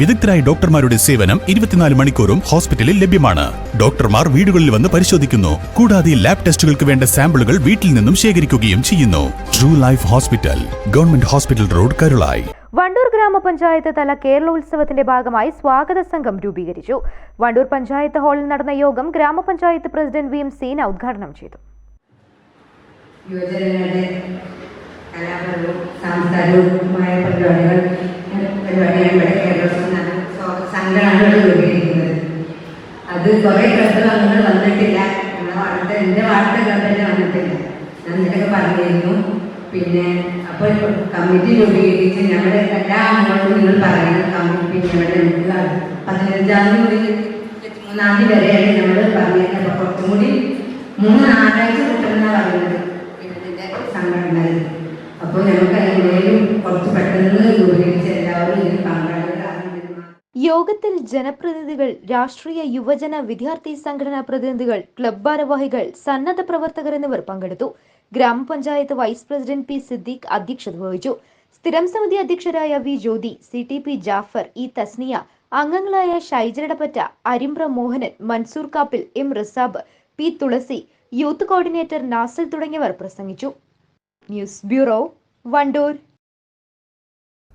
വിദഗ്ധരായ ഡോക്ടർമാരുടെ സേവനം ഇരുപത്തിനാല് മണിക്കൂറും ഹോസ്പിറ്റലിൽ ലഭ്യമാണ്. ഡോക്ടർമാർ വീടുകളിൽ വന്ന് പരിശോധിക്കുന്നു. കൂടാതെ ലാബ് ടെസ്റ്റുകൾക്ക് വേണ്ട സാമ്പിളുകൾ വീട്ടിൽ നിന്നും ശേഖരിക്കുകയും ചെയ്യുന്നു. True life hospital government hospital road Karulai Wandoor ഗ്രാമപഞ്ചായത്ത് തല കേരളോത്സവത്തിന്റെ ഭാഗമായി സ്വാഗത സംഘം രൂപീകരിച്ചു. വണ്ടൂർ പഞ്ചായത്ത് ഹാളിൽ നടന്ന യോഗം ഗ്രാമപഞ്ചായത്ത് പ്രസിഡന്റ് വി എം സീന ഉദ്ഘാടനം ചെയ്തു. യുവജനങ്ങളുടെ കലാപരവും സാംസ്കാരികവുമായ പരിപാടികൾ കേരളത്തിൽ സംഘടനകൾ ഉപയോഗിക്കുന്നത്? അത് കുറേ കഥ അങ്ങനെ വന്നിട്ടില്ല. വാർത്ത എന്റെ വാർത്ത ക്ലബ്ബ് വന്നിട്ടില്ല. ഞാൻ നിനക്ക് പറഞ്ഞിരുന്നു. പിന്നെ അപ്പോൾ കമ്മിറ്റി രൂപീകരിച്ച് ഞങ്ങളുടെ എല്ലാ അംഗങ്ങളും നിങ്ങൾ പറയുന്നത് കമ്മിറ്റി ഉണ്ട് പതിനഞ്ചാം തീയതി മൂന്നാം തീയതി വരെയാണ് നമ്മൾ പറഞ്ഞത് അപ്പോൾ കുറച്ചും കൂടി മൂന്ന് നാലാഴ്ച കിട്ടുമെന്നാണ് പറയുന്നത്. ഇതിന്റെ സംഘടനയിൽ. അപ്പോൾ നമുക്ക് യോഗത്തിൽ ജനപ്രതിനിധികൾ രാഷ്ട്രീയ യുവജന വിദ്യാർത്ഥി സംഘടനാ പ്രതിനിധികൾ ക്ലബ് ഭാരവാഹികൾ സന്നദ്ധ പ്രവർത്തകർ എന്നിവർ പങ്കെടുത്തു. ഗ്രാമപഞ്ചായത്ത് വൈസ് പ്രസിഡന്റ് പി സിദ്ദീഖ് അധ്യക്ഷത വഹിച്ചു. സ്ഥിരം സമിതി അധ്യക്ഷരായ V Jyothi C T P Jafar E Thasniya അംഗങ്ങളായ ഷൈജരടപ്പറ്റ Arimbra Mohanan Mansoor Kappil M Risab P Thulasi youth coordinator Nasil തുടങ്ങിയവർ പ്രസംഗിച്ചു. News bureau Wandoor.